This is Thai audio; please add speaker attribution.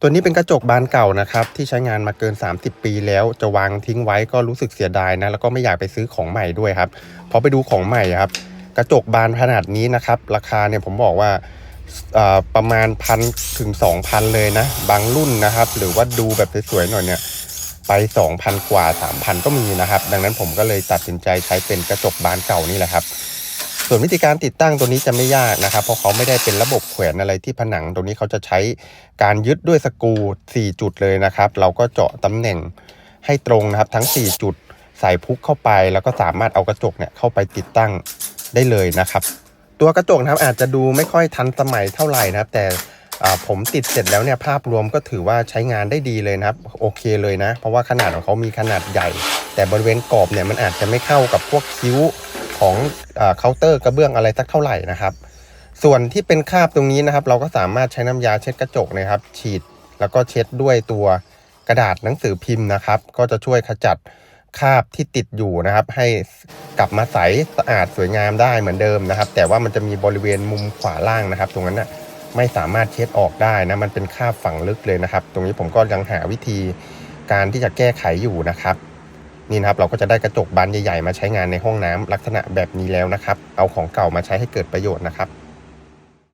Speaker 1: ตัวนี้เป็นกระจกบานเก่านะครับที่ใช้งานมาเกิน 30 ปีแล้วจะวางทิ้งไว้ก็รู้สึกเสียดายนะแล้วก็ไม่อยากไปซื้อของใหม่ด้วยครับพอไปดูของใหม่ครับ กระจกบานขนาดนี้นะครับ ราคาเนี่ยผมบอกว่าประมาณพันถึง 2,000 เลยนะ บางรุ่นนะครับ หรือว่าดูแบบสวยๆหน่อยเนี่ยไป 2,000 กว่า 3,000 ก็มีนะครับ ดังนั้นผมก็เลยตัดสินใจใช้เป็นกระจกบานเก่านี่แหละครับ ส่วนวิธีการติดตั้งตัวนี้จะไม่ยากนะครับ เพราะเขาไม่ได้เป็นระบบแขวนอะไรที่ผนังตรงนี้เขาจะใช้การยึดด้วยสกู4 จุดเลยนะครับ เราก็เจาะตำแหน่งให้ตรงนะครับ ทั้ง 4 จุดใส่พุกเข้าไป แล้วก็สามารถเอากระจกเนี่ยเข้าไปติดตั้งได้เลยนะครับ ตัวกระจกนะครับอาจจะดูไม่ค่อยทันสมัยเท่าไหร่นะครับ แต่ผมติดเสร็จแล้วเนี่ยภาพรวมก็ถือว่าใช้งานได้ดีเลยนะครับ โอเคเลยนะ เพราะว่าขนาดของเขามีขนาดใหญ่ แต่บริเวณกรอบเนี่ยมันอาจจะไม่เข้ากับพวกคิ้ว ของเคาน์เตอร์กระเบื้องอะไรสักเท่าไหร่นะครับ ส่วนที่เป็นคราบตรงนี้นะครับ เราก็สามารถใช้น้ำยาเช็ดกระจกนะครับ ฉีดแล้วก็เช็ดด้วยตัวกระดาษหนังสือพิมพ์นะครับ ก็จะช่วยขจัดคราบที่ติดอยู่นะครับ ให้กลับมาใสสะอาดสวยงามได้เหมือนเดิมนะครับ แต่ว่ามันจะมีบริเวณมุมขวาล่างนะครับ ตรงนั้นน่ะไม่สามารถเช็ดออกได้นะมันเป็นคราบฝังลึกเลยนะครับ ตรงนี้ผมก็ยังหาวิธีการที่จะแก้ไขอยู่นะครับ นี่นะครับเราก็จะได้กระจกบานใหญ่ๆมาใช้งานในห้องน้ำลักษณะแบบนี้แล้วนะครับ เอาของเก่ามาใช้ให้เกิดประโยชน์นะครับ